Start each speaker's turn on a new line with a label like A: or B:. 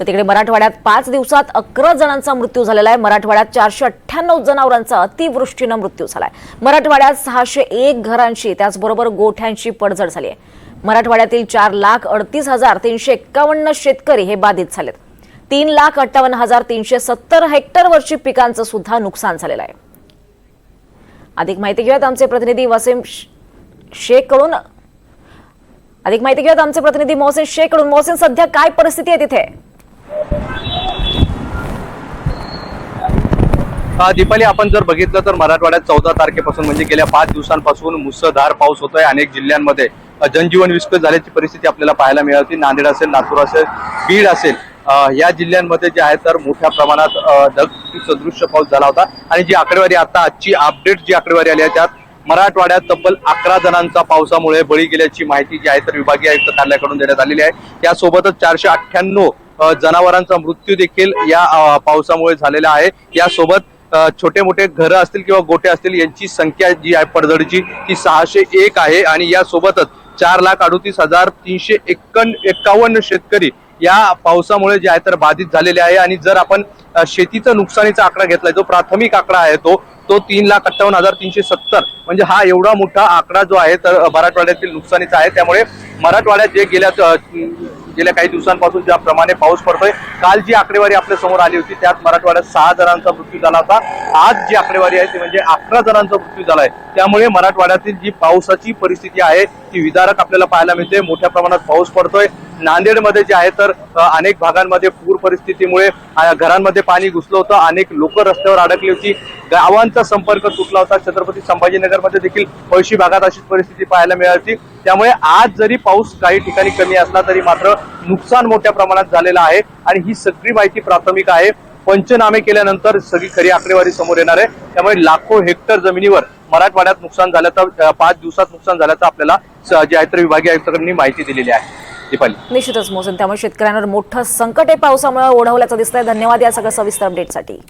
A: तर तिकडे मराठवाड्यात पाच दिवसात अकरा जणांचा मृत्यू झालेला आहे. मराठवाड्यात चारशे अठ्ठ्याण्णव जनावरांचा अतिवृष्टीनं मृत्यू झालाय. मराठवाड्यात सहाशे एक घरांशी त्याचबरोबर गोठ्यांची पडझड झाली आहे. मराठवाड्यातील चार लाख अडतीस हजार तीनशे एक्कावन्न शेतकरी हे बाधित झालेत. तीन लाख अठ्ठावन्न हजार तीनशे सत्तर हेक्टरवरची पिकांचं सुद्धा नुकसान झालेलं आहे. अधिक माहिती घेऊयात आमचे प्रतिनिधी वसीम शेखकडून अधिक माहिती घेऊयात आमचे प्रतिनिधी मोहसिन शेखकडून मोहसिन सध्या काय परिस्थिती आहे तिथे?
B: दीपाली आपण जर बघितलं तर मराठवाड्यात चौदा तारखेपासून म्हणजे गेल्या पाच दिवसांपासून मुसळधार पाऊस होतोय. अनेक जिल्ह्यांमध्ये जनजीवन विस्कळीत झाल्याची परिस्थिती आपल्याला पाहायला मिळाली. नांदेड असेल लातूर असेल बीड असेल या जिल्ह्यांमध्ये जे आहे तर मोठ्या प्रमाणात ढग सदृश्य पाऊस झाला होता. आणि जी आकडेवारी आता आजची अपडेट जी आकडेवारी आली आहे त्यात मराठवाड्यात तब्बल अकरा जणांचा पावसामुळे बळी गेल्याची माहिती जी आहे तर विभागीय आयुक्त कार्यालयाकडून देण्यात आलेली आहे. यासोबतच चारशे अठ्ठ्याण्णव जनावरांचा मृत्यू देखील या पावसामुळे झालेला आहे. यासोबत छोटे मोठे घरं असतील किंवा गोटे असतील यांची संख्या जी आहे पडझडीची ती सहाशे एक आहे. आणि यासोबतच चार लाख अडोतीस हजार तीनशे एकन एक्कावन्न शेतकरी या पावसामुळे जे आहे तर बाधित झालेले आहे. आणि जर आपण शेतीचा शेतीचं नुकसानीचा आकडा घेतलाय जो प्राथमिक आकडा आहे तो तो तीन लाख अठ्ठावन्न हजार तीनशे सत्तर. म्हणजे हा एवढा मोठा आकडा जो आहे तर मराठवाड्यातील नुकसानीचा आहे. त्यामुळे मराठवाड्यात जे गेल्या गेल्या काही दिवसांपासून ज्याप्रमाणे पाऊस पडतोय काल जी आकडेवारी आपल्यासमोर आली होती त्यात मराठवाड्यात सहा जणांचा मृत्यू झाला होता. आज जी आकडेवारी आहे ती म्हणजे अकरा जणांचा मृत्यू झालाय. त्यामुळे मराठवाड्यातील जी पावसाची परिस्थिती आहे ती विदारक आपल्याला पाहायला मिळते. मोठ्या प्रमाणात पाऊस पडतोय. नांदेडमध्ये जे आहे तर अनेक भागांमध्ये पूर परिस्थितीमुळे घरांमध्ये पाणी घुसलं होतं. अनेक लोक रस्त्यावर अडकली होती. गावांचा संपर्क तुटला होता. छत्रपती संभाजीनगरमध्ये देखील पळशी भागात अशीच परिस्थिती पाहायला मिळाली. त्यामुळे आज जरी पाऊस काही ठिकाणी कमी असला तरी मात्र नुकसान मोठ्या प्रमाणात झालेलं आहे. आणि ही सगळी माहिती प्राथमिक आहे. पंचनामे केल्यानंतर सगळी खरी आकडेवारी समोर येणार आहे. त्यामुळे लाखो हेक्टर जमिनीवर मराठवाड्यात नुकसान झाल्याचं पाच दिवसात नुकसान झाल्याचं आपल्याला जे आहे तर विभागीय आयुक्तांनी माहिती दिलेली आहे. दीपाली.
A: निश्चितच मोसन त्यामुळे शेतकऱ्यांवर मोठं संकट आहे पावसामुळे ओढवल्याचं दिसतंय. धन्यवाद या सगळं सविस्तर अपडेटसाठी